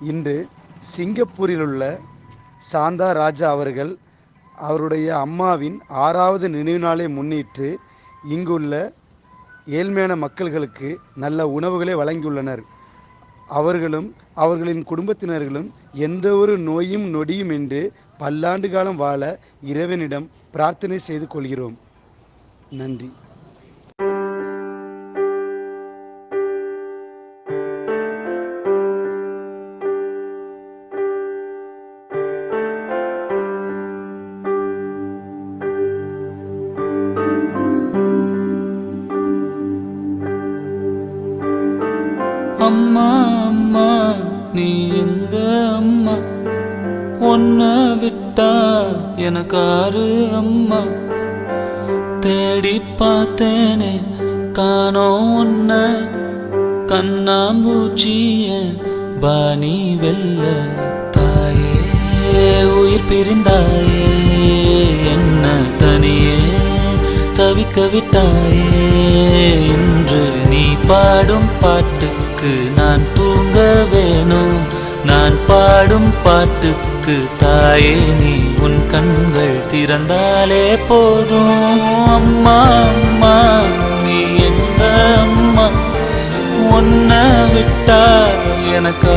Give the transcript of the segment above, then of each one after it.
இன்று சிங்கப்பூரில் உள்ள சாந்தா ராஜா அவர்கள் அவருடைய அம்மாவின் ஆறாவது நினைவு நாளை முன்னிட்டு இங்குள்ள ஏழ்மையான மக்கள்களுக்கு நல்ல உணவுகளை வழங்கியுள்ளனர். அவர்களும் அவர்களின் குடும்பத்தினர்களும் எந்த ஒரு நோயும் நொடியும் என்று பல்லாண்டு காலம் வாழ இறைவனிடம் பிரார்த்தனை செய்து கொள்கிறோம். நன்றி. அம்மா அம்மா நீ எங்க அம்மா? ஒன்ன விட்டா எனக்காரு அம்மா. தேடி பார்த்தேனே காணோம் ஒன்ன கண்ணாம்பூச்சிய பாணி வெல்ல. தாயே உயிர் பிரிந்தாயே என்ன தனியே தவிக்க விட்டாயே. இன்று நீ பாடும் பாட்டு பாட்டுக்கு நான் தூங்க வேணும். நான் பாடும் பாட்டுக்கு தாயே நீ உன் கண்கள் திறந்தாலே போதும். அம்மா அம்மா நீ எங்க அம்மா? உன்ன விட்டா எனக்கா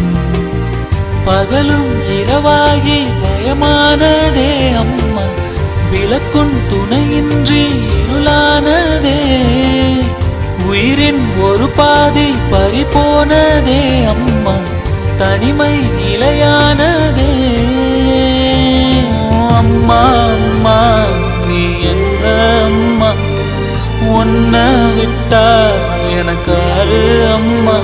பகலும் இரவாகி பயமானதே அம்மா. விளக்கும் துணையின்றி இருளானதே. உயிரின் ஒரு பாதி பறிபோனதே அம்மா. தனிமை நிலையானதே. அம்மா அம்மா நீ எங்க அம்மா? உன்ன விட்டா எனக்காரு அம்மா.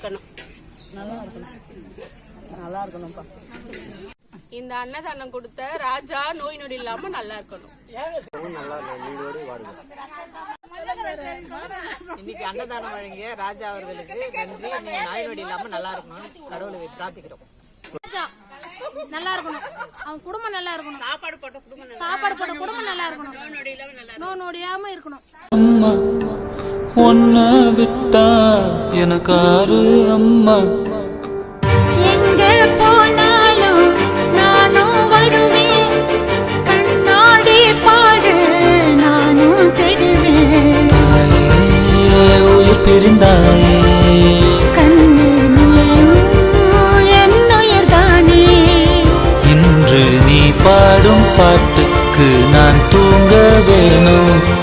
இருக்கணும். இருக்கணும் நல்லா இருக்கணும் நல்லா இருக்கணும்ப்பா இந்த அன்னதானம் கொடுத்த ராஜா நோய் நொடி இல்லாம நல்லா இருக்கணும் இன்னைக்கு அன்னதானம் வழங்கிய ராஜா அவர்களுக்கு நன்றி. நாய் நொடி இல்லாம நல்லா இருக்கணும்னு கடவுளை பிரார்த்திக்கிறோம். நல்லா இருக்கணும் அவன் குடும்பம் நல்லா இருக்கணும் சாப்பாடு போட்ட குடும்பம் சாப்பாடு போட்ட குடும்பம் நல்லா இருக்கணும் நோ நொடியாம இருக்கணும். உன்ன விட்டா எனக்காரு அம்மா. எங்க போனாலும் நானும் வருவேன். கண்ணாடி பாரு நானும் தெரிவேன் தாயே உயிர் பிரிந்தாயே. பாடும் பாட்டுக்கு நான் தூங்க வேணும்.